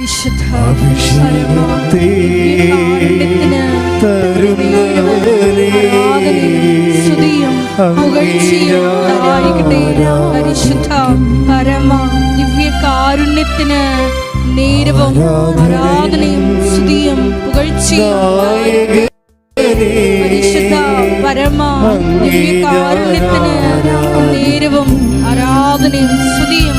അഭിഷേകത്തെ പുകഴ്ചയും പരിശുദ്ധ പരമ ദിവ്യകാരുണ്യത്തിന് നേരവും ആരാധനയും സ്തുതിയും പുകഴ്ചയും പരിശുദ്ധ പരമ ദിവ്യകാരുണ്യത്തിന് നേരവും ആരാധനയും സ്തുതിയും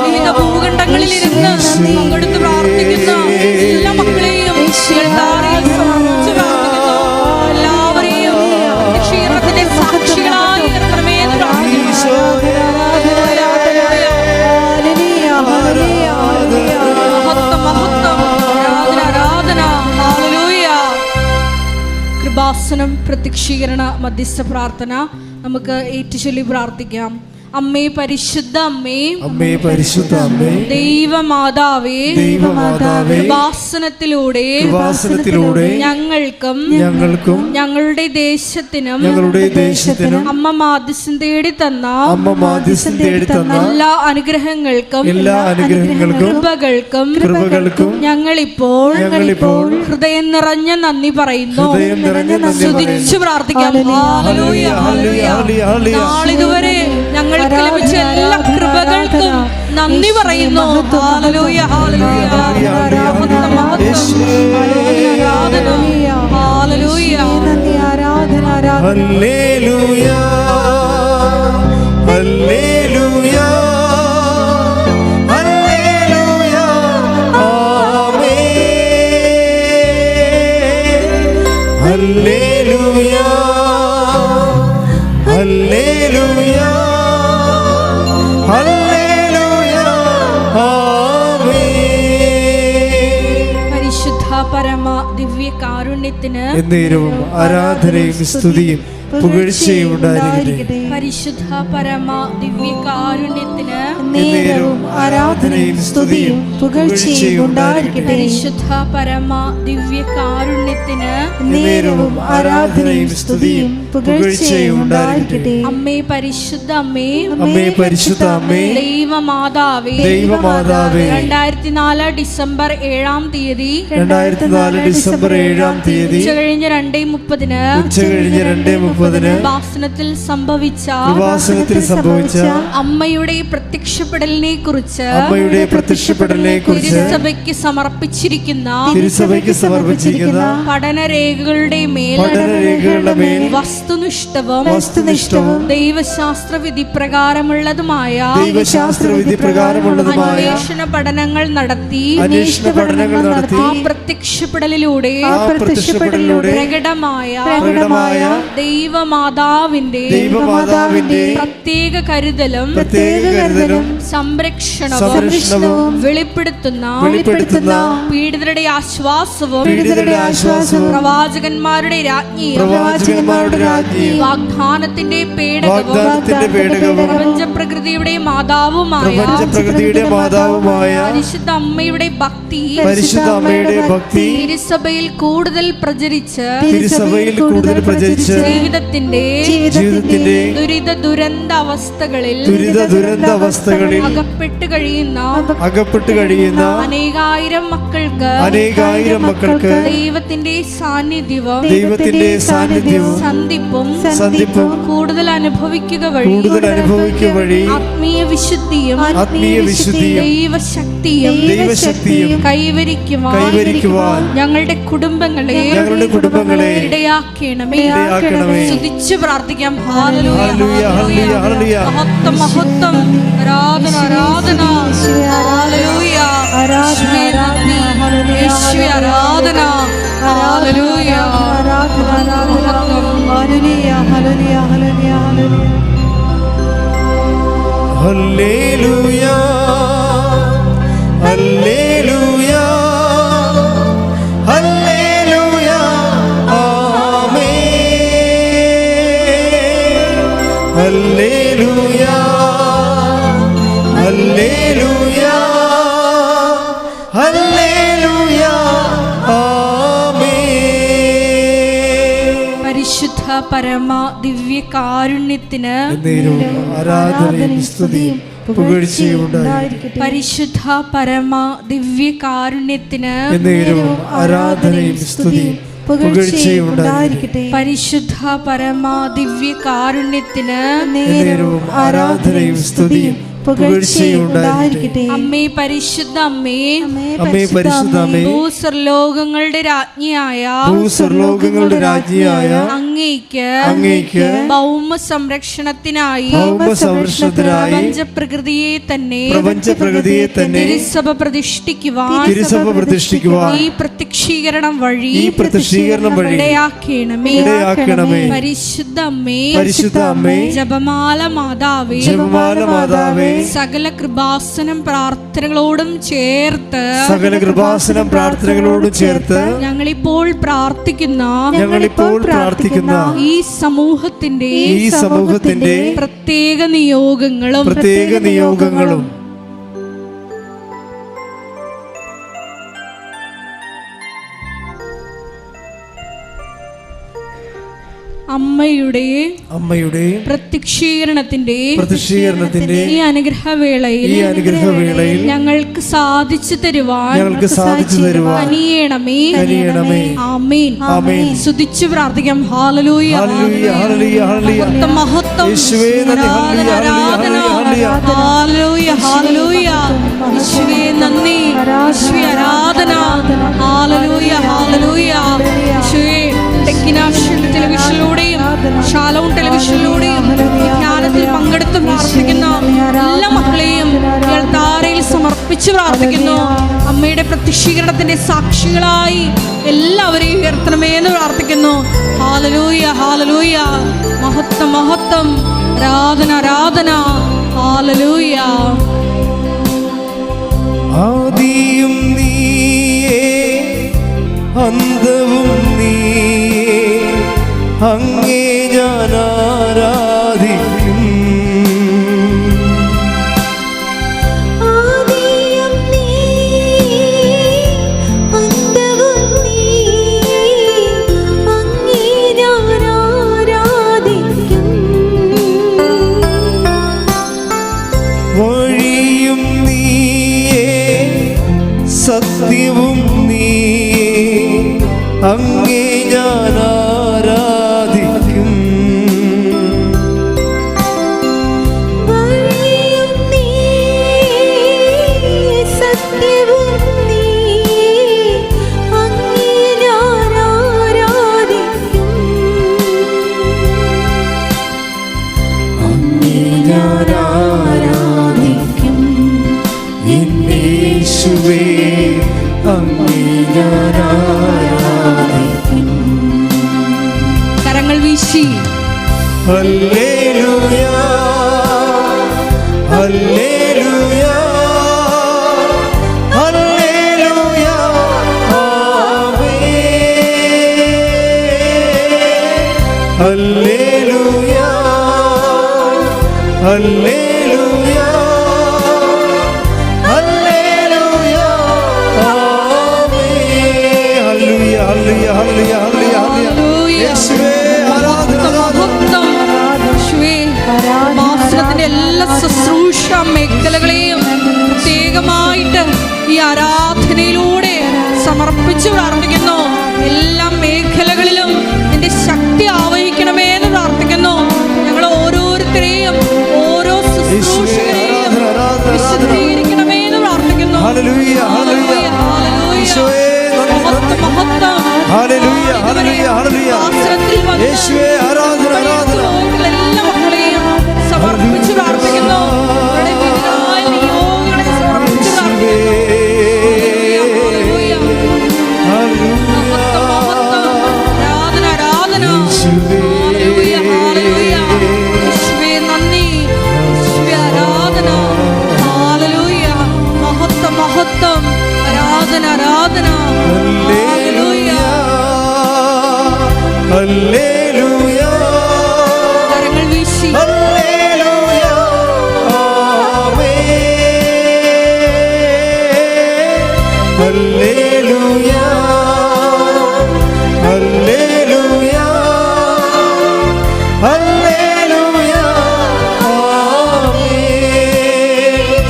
വിവിധ ഭൂഖണ്ഡങ്ങളിൽ ഇരുന്ന് പങ്കെടുത്ത് പ്രാർത്ഥിക്കുന്ന എല്ലാ മക്കളെയും കൃപാസനം പ്രത്യക്ഷീകരണ മധ്യസ്ഥ പ്രാർത്ഥന നമുക്ക് ഏറ്റുചൊല്ലി പ്രാർത്ഥിക്കാം. അമ്മേ പരിശുദ്ധ അമ്മേ. അമ്മേ പരിശുദ്ധ അമ്മേ. ദൈവമാതാവേ. ദൈവമാതാവേ. വാസനത്തിലൂടെ വാസനത്തിലൂടെ ഞങ്ങൾക്കും ഞങ്ങൾക്കും ഞങ്ങളുടെ ദേശത്തിനും ഞങ്ങളുടെ ദേശത്തിനും അമ്മ മാധ്യസം തേടി തന്ന അമ്മ മാധ്യസം തേടി തന്ന എല്ലാ അനുഗ്രഹങ്ങൾക്കും എല്ലാ അനുഗ്രഹങ്ങൾക്കും കൃപകൾക്കും കൃപകൾക്കും ഞങ്ങളിപ്പോൾ ഞങ്ങളിപ്പോൾ ഹൃദയം നിറഞ്ഞ നന്ദി പറയുന്നു. ഹൃദയം നിറഞ്ഞ നന്ദി സ്തുതിച്ചു പ്രാർത്ഥിക്കാം. നാളിതുവരെ ഞങ്ങൾക്ക് ലഭിച്ച എല്ലാ കൃപകൾക്കും നന്ദി പറയുന്നു. മഹത്വം, മഹത്വം. ആരാധന. ഹല്ലേലൂയ ഹല്ലേലൂയ പരമ ദിവ്യ കാരുണ്യത്തിന് ആരാധനയും സ്തുതിയും പുകഴ്ചയും ഉണ്ടായിരിക്കട്ടെ. പരിശുദ്ധ പരമ ദിവ്യകാരുണ്യത്തിന് നേരവും ആരാധനയും സ്തുതിയും പുകഴ്ചയും ഉണ്ടായിരിക്കട്ടെ. പരിശുദ്ധ പരമ ദിവ്യകാരുണ്യത്തിന് നേരവും ആരാധനയും സ്തുതിയും പുകഴ്ചയും ഉണ്ടായിരിക്കട്ടെ. അമ്മേ പരിശുദ്ധ അമ്മേ. അമ്മേ പരിശുദ്ധ അമ്മേ. ദൈവമാതാവേ. ദൈവമാതാവേ. രണ്ടായിരത്തി നാല് ഡിസംബർ ഏഴാം തീയതി. രണ്ടായിരത്തി നാല് ഡിസംബർ ഏഴാം തീയതി. ഉച്ച കഴിഞ്ഞ് രണ്ടേ മുപ്പതിന് ഉച്ച കഴിഞ്ഞ് രണ്ടേ മുപ്പതിന് ഭാഷണത്തിൽ സംഭവിച്ച ഉപാസനത്തിൽ സംഭവിച്ച അമ്മയുടെ പ്രത്യക്ഷപ്പെടലിനെ കുറിച്ച് അമ്മയുടെ പ്രത്യക്ഷപ്പെടലിനെ കുറിച്ച് തിരുസഭയ്ക്ക് സമർപ്പിച്ചിരിക്കുന്ന തിരുസഭയ്ക്ക് സമർപ്പിച്ചിരിക്കുന്ന പഠനരേഖകളുടെ മേൽ പഠനരേഖകളുടെ മേൽ വസ്തുനിഷ്ഠവും വസ്തുനിഷ്ഠവും ദൈവശാസ്ത്ര വിധി പ്രകാരമുള്ളതുമായ ദൈവശാസ്ത്ര വിധി പ്രകാരമുള്ളതുമായ അന്വേഷണ പഠനങ്ങൾ നടത്തി അന്വേഷണ പഠനങ്ങൾ നടത്തി ആ പ്രത്യക്ഷപ്പെടലിലൂടെ ആ പ്രത്യക്ഷപ്പെടലിലൂടെ പ്രകടമായ പ്രകടമായ ദൈവമാതാവിന്റെ ദൈവമാതാവിന്റെ പ്രത്യേക കരുതലും പ്രത്യേക കരുതലും സംരക്ഷണവും വെളിപ്പെടുത്തുന്ന വെളിപ്പെടുത്തുന്ന പീഡിതരുടെ ആശ്വാസവും പീഡിതരുടെ ആശ്വാസവും പ്രവാചകന്മാരുടെ രാജ്ഞിയും പ്രവാചകന്മാരുടെ രാജ്ഞിയും വാഗ്ദാനത്തിന്റെ പേടകവും വാഗ്ദാനത്തിന്റെ മാതാവുമായ പ്രകൃതിയുടെ മാതാവുമായ പരിശുദ്ധ അമ്മയുടെ ഭക്തി പരിശുദ്ധ അമ്മയുടെ ഭക്തി തിരുസഭയിൽ കൂടുതൽ പ്രചരിച്ച് തിരുസഭയിൽ കൂടുതൽ പ്രചരിച്ച് ജീവിതത്തിന്റെ ജീവിതത്തിന്റെ ദുരിത ദുരന്ത അവസ്ഥകളിൽ ദുരിത ദുരന്ത അവസ്ഥകളിൽ അകപ്പെട്ട് കഴിയുന്ന അകപ്പെട്ട് കഴിയുന്ന അനേകായിരം മക്കൾക്ക് അനേകായിരം മക്കൾക്ക് ദൈവത്തിന്റെ സാന്നിധ്യവും ദൈവത്തിന്റെ സാന്നിധ്യവും സന്ധിപ്പും സന്ധിപ്പും കൂടുതൽ അനുഭവിക്കുക വഴി കൂടുതൽ അനുഭവിക്കുക വഴി ആത്മീയ വിശുദ്ധിയും ആത്മീയ വിശുദ്ധിയും ദൈവശക്തിയും ദൈവശക്തിയും കൈവരിക്കുവാൻ കൈവരിക്കുവാൻ ഞങ്ങളുടെ കുടുംബങ്ങളെ ഞങ്ങളുടെ കുടുംബങ്ങളെ ഇടയാക്കണമേ. ഇടയാക്കണമേ. സ്തുതിച്ച് പ്രാർത്ഥിക്കാം. ഹല്ലേലൂയ ഹല്ലേലൂയ ഹല്ലേലൂയ മഹത്വം മഹത്വം. ആരാധന ആരാധന. ഹല്ലേലൂയ. ആരാധന യേശുവേ ആരാധന. ഹല്ലേലൂയ. ആരാധന ആരാധന. ഹല്ലേലൂയ ഹല്ലേലൂയ ഹല്ലേലൂയ ഹല്ലേലൂയ. ഹല്ലേലൂയ പരമ ദിവ്യ കാരുണ്യത്തിന് പരിശുദ്ധ പരമ ദിവ്യ കാരുണ്യത്തിന് ആരാധനയും സ്തുതിയും പുകഴ്ചയും ഉണ്ടായിരിക്കട്ടെ. പരിശുദ്ധ പരമ ദിവ്യ കാരുണ്യത്തിന് എന്നേരവും ആരാധനയും സ്തുതിയും അമ്മേ പരിശുദ്ധ അമ്മേ. അമ്മേ പരിശുദ്ധ അമ്മേ. ഭൂസ്വർലോകങ്ങളുടെ രാജ്ഞിയായ ഭൂസ്വർലോകങ്ങളുടെ രാജ്ഞിയായ അങ്ങേക്ക് അങ്ങേക്ക് ഭൗമ സംരക്ഷണത്തിനായി ഭൗമ സംരക്ഷണത്തിനായി പ്രപഞ്ചപ്രകൃതിയെ തന്നെ പ്രപഞ്ച പ്രകൃതിയെ തന്നെ തിരുസഭ പ്രതിഷ്ഠിക്കുവാൻ തിരുസഭ പ്രതിഷ്ഠിക്കുവാൻ ഈ പ്രത്യക്ഷീകരണം വഴി ഈ പ്രത്യക്ഷീകരണം വഴി ഇടയാക്കണമേ. ഇടയാക്കണമേ. പരിശുദ്ധ അമ്മേ പരിശുദ്ധ അമ്മേ ജപമാല മാതാവേ ജപമാല മാതാവേ സകല കൃപാസനം പ്രാർത്ഥനകളോടും ചേർത്ത് സകല കൃപാസനം പ്രാർത്ഥനകളോടും ചേർത്ത് ഞങ്ങളിപ്പോൾ പ്രാർത്ഥിക്കുന്ന ഞങ്ങളിപ്പോൾ പ്രാർത്ഥിക്കുന്ന ഈ സമൂഹത്തിന്റെ ഈ സമൂഹത്തിന്റെ പ്രത്യേക നിയോഗങ്ങളും പ്രത്യേക നിയോഗങ്ങളും അമ്മയുടെ അമ്മയുടെ പ്രത്യക്ഷീകരണത്തിന്റെ പ്രത്യക്ഷീകരണത്തിന്റെ ഈ അനുഗ്രഹവേളയിൽ ഈ അനുഗ്രഹവേളയിൽ ഞങ്ങൾക്ക് സാധിച്ചു തരുവാൻ ഞങ്ങൾക്ക് സാധിച്ചു തരുവാൻ അനിയണമേ. അനിയണമേ. ആമേൻ. ആമേൻ. സ്തുതിച്ചു പ്രാർത്ഥിക്കാം. ഹാലലൂയ. ഹല്ലേലൂയ ഹല്ലേലൂയ ഹല്ലേലൂയ മഹത്വം മഹത്വം. യേശുവേ നന്ദി, ഹല്ലേലൂയ, ആരാധന ഹല്ലേലൂയ, ആരാധന. ഹാലലൂയ. ഹാലലൂയ യേശുവേ നന്ദി. യേശുവേ ആരാധന. ഹാലലൂയ. ഷാലോൺ ടെലിവിഷനിലൂടെയും ഈ ധ്യാനത്തിൽ പങ്കെടുത്ത് പ്രാർത്ഥിക്കുന്ന എല്ലാ മക്കളെയും ഞങ്ങൾ താരയിൽ സമർപ്പിച്ച് പ്രാർത്ഥിക്കുന്നു. അമ്മയുടെ പ്രത്യക്ഷീകരണത്തിന്റെ സാക്ഷികളായി എല്ലാവരെയും ഉയർത്തണമേ എന്ന് പ്രാർത്ഥിക്കുന്നു. ഹാലലൂയ ഹാലലൂയ മഹത്വം മഹത്വം. ആരാധന ആരാധന. ഹാലലൂയ ആദിയും നീയേ അന്തവും നീ അങ്ങേ ഞാൻ ആരാധിക്കും വഴിയും നീയേ സത്യവും നീയേ അങ്ങേ കരങ്ങൾ വീശി. ഹല്ലേലൂയ ഹല്ലേലൂയ ഹല്ലേലൂയ ഹല്ലേലൂയ ഹല്ലേലൂയ Yeshua.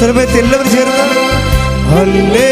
സമയത്ത് എല്ലാവരും ചേർന്ന് ഹല്ലേലൂയ